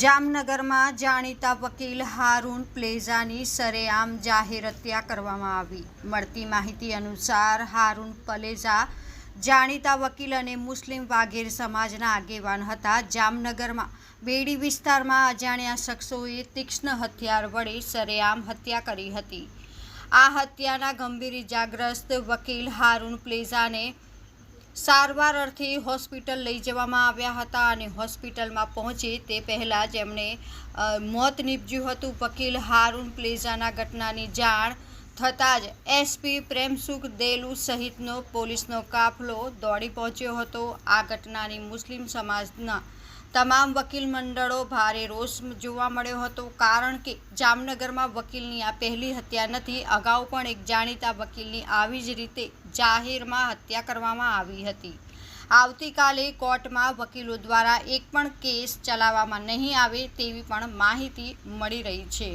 જામનગરમાં જાણીતા વકીલ હારૂન પ્લેઝાની સરેઆમ જાહેર હત્યા કરવામાં આવી. મળતી માહિતી અનુસાર હારૂન પલેઝા જાણીતા વકીલ અને મુસ્લિમ વાઘેર સમાજના આગેવાન હતા. જામનગરમાં બેડી વિસ્તારમાં અજાણ્યા શખ્સોએ તીક્ષ્ણ હથિયાર વડે સરેઆમ હત્યા કરી હતી. આ હત્યાના ગંભીર ઇજાગ્રસ્ત વકીલ હારૂન પ્લેઝાને સારવાર અર્થે હોસ્પિટલ લઈ જવામાં આવ્યા હતા અને હોસ્પિટલમાં પહોંચે તે પહેલાં જ એમણે મોત નીપજ્યું હતું. વકીલ હારૂન પ્લેઝાના ઘટનાની જાણ થતાં જ એસપી પ્રેમસુખ દેલુ સહિતનો પોલીસનો કાફલો દોડી પહોંચ્યો હતો. આ ઘટનાની મુસ્લિમ સમાજના તમામ વકીલ મંડળો ભારે રોષ જોવા મળ્યો હતો, કારણ કે જામનગરમાં વકીલની આ પહેલી હત્યા નથી. અગાઉ પણ એક જાણીતા વકીલની આવી જ રીતે જાહેરમાં હત્યા કરવામાં આવી હતી. આવતીકાલે કોર્ટમાં વકીલો દ્વારા એક પણ કેસ ચલાવવામાં નહીં આવે તેવી પણ માહિતી મળી રહી છે.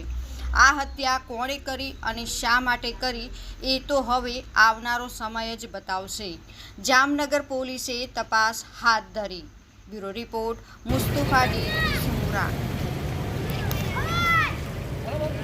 આ હત્યા કોણે કરી અને શા માટે કરી એ તો હવે આવનારો સમય જ બતાવશે. જામનગર પોલીસે તપાસ હાથ ધરી. Bureau report Mustafa D Sumra